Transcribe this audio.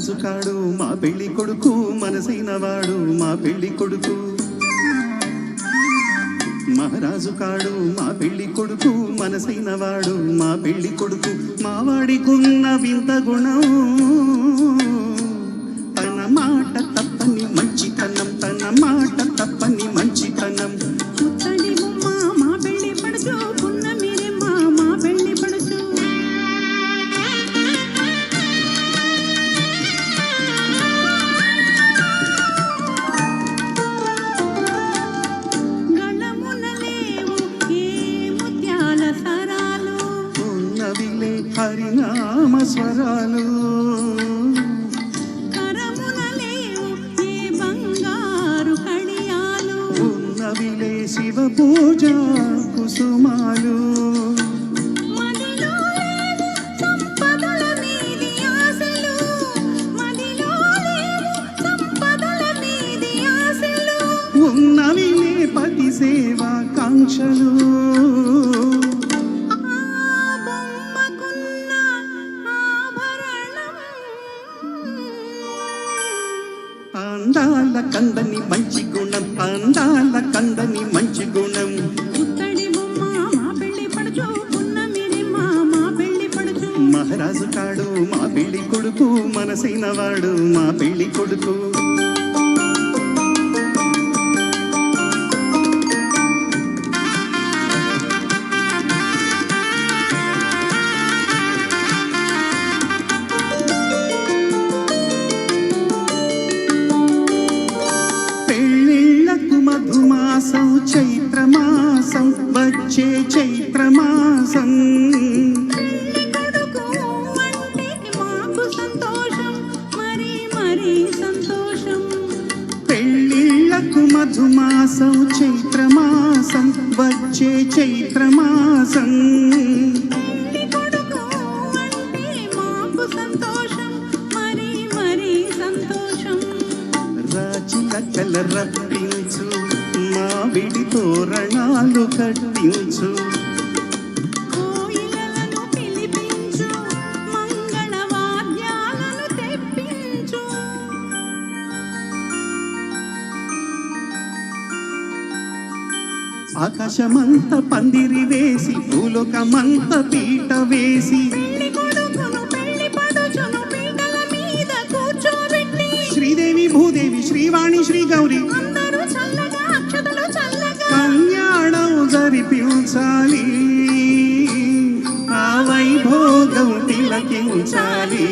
మహారాజు కాడు మా పెళ్ళి కొడుకు మనసైన వాడు మా పెళ్ళి కొడుకు. మహారాజు కాడు మా పెళ్ళి కొడుకు మనసైన వాడు మా పెళ్ళి కొడుకు. మా వాడికున్న వింత గుణం హరినామ స్వరాలు ఉన్నవిలే శివ పూజ కుసుమాలు. ఉన్నవిలే పతి సేవా కాంక్షలు అందాల కందని మంచి గుణం అందాల కందని మంచి గుణం. పుత్తడి బొమ్మ మా పెళ్ళి పడుచు పున్నమిరెమ్మ మా పెళ్ళి పడుచు. మహారాజు కాడు మా పెళ్ళి కొడుకు మనసైన వాడు మా పెళ్ళి కొడుకు. చైత్రమాసం వచ్చే చైత్రమాసం. పెళ్ళిళ్ళకు మధుమాసం చైత్రమాసం వచ్చే చైత్రమాసం. సంతోషం సంతోషం. రాజులకల రప్పించు మావిడి తోరణాలు కట్టించు. ఆకాశమంత పందిరి వేసి భూలోకమంత పీట వేసి. శ్రీదేవి భూదేవి శ్రీవాణి శ్రీ గౌరి తిలకించాలి ఆ వైభోగం తిలకించాలి.